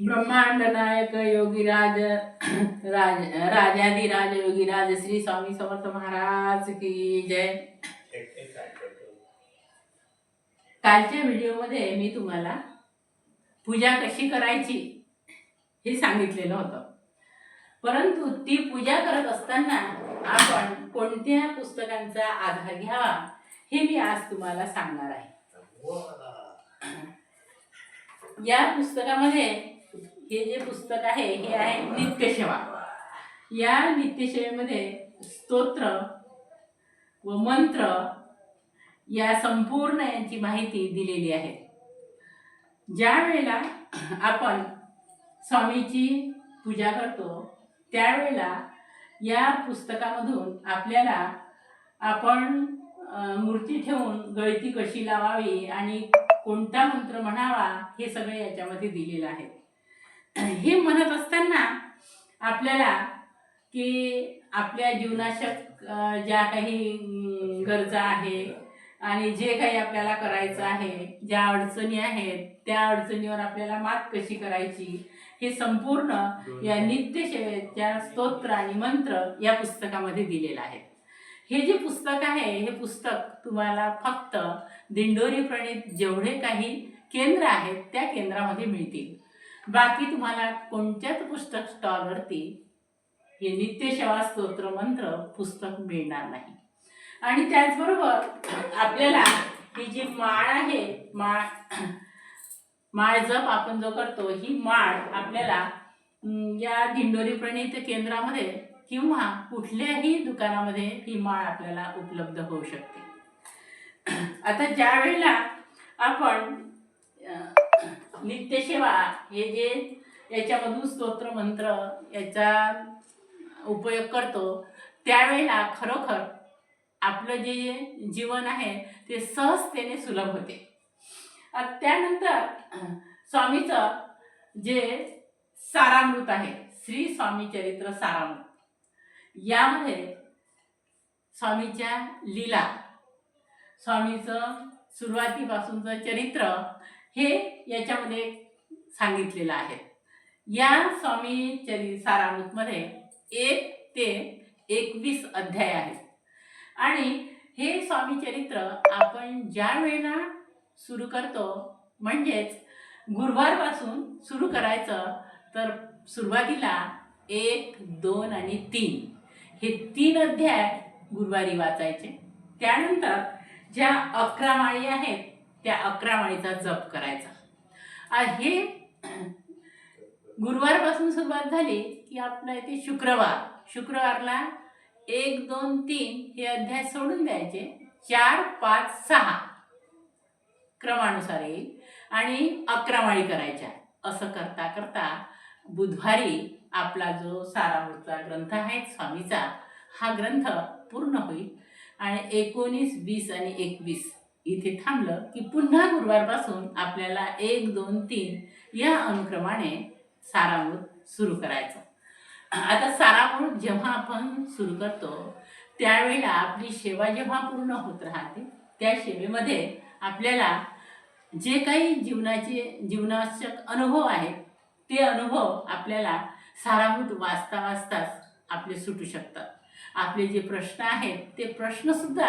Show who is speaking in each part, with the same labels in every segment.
Speaker 1: ब्रह्मांड नायक योगीराज राज राजाधिराज योगीराज श्री स्वामी समर्थ महाराज की जय. कालच्या व्हिडिओमध्ये मी तुम्हाला पूजा कशी करायची हे सांगितलेलं होतं. परंतु ती पूजा करत असताना आपण कोणत्या पुस्तकांचा आधार घ्यावा हे मी आज तुम्हाला सांगणार आहे. या पुस्तकामध्ये हे जे पुस्तक आहे हे आहे नित्यसेवा. या नित्यसेवेमध्ये स्तोत्र व मंत्र या संपूर्ण यांची माहिती दिलेली आहे. ज्या वेळेला आपण स्वामीची पूजा करतो त्यावेळेला या पुस्तकामधून आपल्याला आपण मूर्ती ठेवून गळती कशी लावावी आणि कोणता मंत्र म्हणावा हे सगळे याच्यामध्ये दिलेलं आहे. हे म्हणत असताना आपल्याला की आपल्या जीवनाशक ज्या काही गरजा आहे आणि जे काही आपल्याला करायचं आहे ज्या अडचणी आहेत त्या अडचणीवर आपल्याला मात कशी करायची हे संपूर्ण या नित्यसेवेच्या स्तोत्र आणि मंत्र या पुस्तकामध्ये दिलेलं आहे. हे जे पुस्तक आहे हे पुस्तक तुम्हाला फक्त दिंडोरी प्रणित जेवढे काही केंद्र आहेत त्या केंद्रामध्ये मिळतील. बाकी तुम्हाला कोणत्याच पुस्तक स्टॉलवरती हे नित्यसेवा स्तोत्र मंत्र पुस्तक मिळणार नाही. आणि त्याचबरोबर आपल्याला ही जी माळ आहे माळ माळ जप आपण जो करतो ही माळ आपल्याला या दिंडोरी प्रणित केंद्रामध्ये किंवा कुठल्याही दुकानामध्ये ही माळ आपल्याला उपलब्ध होऊ शकते. आता ज्या वेळेला आपण नित्यसेवा हे जे याच्यामधून स्तोत्र मंत्र याचा उपयोग करतो त्यावेळेला खरोखर आपलं जे जीवन आहे ते सहजतेने सुलभ होते. त्यानंतर स्वामीचं जे सारामृत आहे श्री स्वामी चरित्र सारामृत यामध्ये स्वामीच्या लीला स्वामीचं सुरुवातीपासूनचं चरित्र हे याच्यामध्ये सांगितलेलं आहे. या स्वामी चरि सारामृतमध्ये एक ते एकवीस अध्याय आहेत. आणि हे स्वामी चरित्र आपण ज्या वेळेला सुरू करतो म्हणजेच गुरुवारपासून सुरू करायचं तर सुरुवातीला एक दोन आणि तीन. हे तीन अध्याय गुरुवारी वाचायचे. त्यानंतर ज्या अकरा माळी आहेत त्या अकरा वाणीचा जप करायचा. हे गुरुवारपासून सुरुवात झाली की आपलं इथे शुक्रवार. शुक्रवारला एक दोन तीन हे अध्याय सोडून द्यायचे. चार पाच सहा क्रमानुसार येईल आणि अकरा माळी करायच्या. असं करता करता बुधवारी आपला जो सारामृतचा ग्रंथ आहे स्वामीचा हा ग्रंथ पूर्ण होईल आणि एकोणीस वीस आणि एकवीस इथे थांबलं की पुन्हा गुरुवारपासून आपल्याला एक दोन तीन या अनुक्रमाने सारामृत सुरू करायचं. आता सारामृत जेव्हा आपण सुरू करतो त्यावेळेला आपली सेवा जेव्हा पूर्ण होत राहते त्या सेवेमध्ये आपल्याला जे काही जीवनाचे जीवनावश्यक अनुभव आहेत ते अनुभव आपल्याला सारामूत वाचता वाचताच आपले सुटू शकतात. आपले जे प्रश्न आहेत ते प्रश्नसुद्धा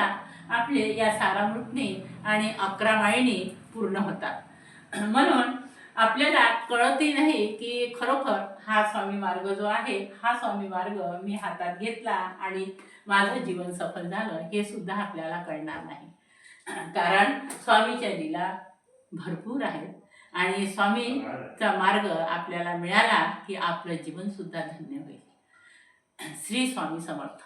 Speaker 1: आपले या सारामृतने आणि अकरा माळीने पूर्ण होतात. म्हणून आपल्याला कळतही नाही की खरोखर हा स्वामी मार्ग जो आहे हा स्वामी मार्ग मी हातात घेतला आणि माझं जीवन सफल झालं हे सुद्धा आपल्याला कळणार नाही. कारण स्वामीच्या लीला भरपूर आहेत आणि स्वामीचा मार्ग आपल्याला मिळाला की आपलं जीवन सुद्धा धन्य होईल. श्री स्वामी समर्थ.